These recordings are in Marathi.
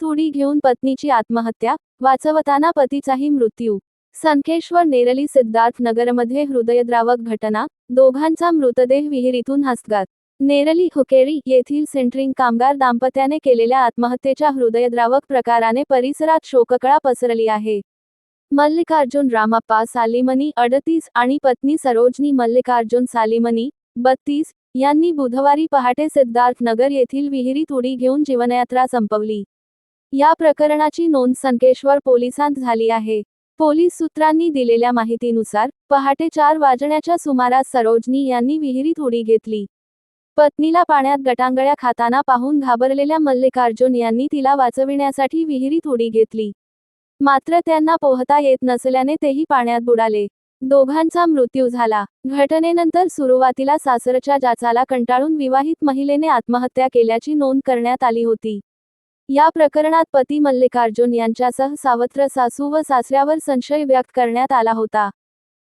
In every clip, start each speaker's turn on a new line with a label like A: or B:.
A: थोडी घेऊन पत्नीची आत्महत्या वाचवताना पतीचाही मृत्यू. संखेश्वर नेरली सिद्धार्थ नगरमध्ये हृदयद्रावक घटना दोघांचा मृतदेह विहिरीतून हसगात नेरली हुकेरी येथील सेंट्रिंग कामगार दाम्पत्याने केलेल्या आत्महत्येच्या हृदयद्रावक प्रकाराने परिसरात शोककळा पसरली आहे. मल्लिकार्जुन रामप्पा सालिमनी अडतीस आणि पत्नी सरोजनी मल्लिकार्जुन सालिमनी बत्तीस यांनी बुधवारी पहाटे सिद्धार्थ नगर येथील विहिरीत उडी घेऊन जीवनयात्रा संपवली. या प्रकरणाची नोंद संकेश्वर पोलिसांत झाली आहे. पोलीस सूत्रांनी दिलेल्या माहितीनुसार पहाटे चार वाजण्याच्या सुमारास सरोजनी यांनी विहिरीत उडी घेतली. पत्नीला पाण्यात गटांगळ्या खाताना पाहून घाबरलेल्या मल्लिकार्जुन यांनी तिला वाचविण्यासाठी विहिरीत उडी घेतली. मात्र त्यांना पोहता येत नसल्याने तेही पाण्यात बुडाले. दोघांचा मृत्यू झाला. घटनेनंतर सुरुवातीला सासरच्या जाचाला कंटाळून विवाहित महिलेने आत्महत्या केल्याची नोंद करण्यात आली होती. या प्रकरणात पती मल्लिकार्जुन यांच्यासह सावत्र सासू व सासऱ्यावर संशय व्यक्त करण्यात आला होता.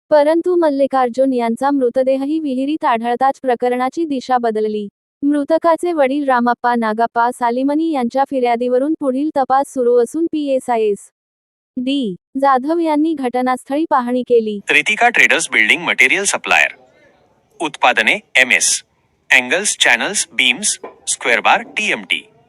A: परंतु मल्लिकार्जुन यांचा मृतदेहही विहिरीत आढळताच प्रकरणाची दिशा बदलली. मृतकाचे वडील रामाप्पा नागाप्पा सालिमनी यांच्या फिर्यादीवरून पुढील तपास सुरू असून पीएसआयएस डी. जाधव यांनी घटनास्थळी पाहणी केली.
B: Ritika traders building material supplier. उत्पादने M S. Angles channels beams square bar T.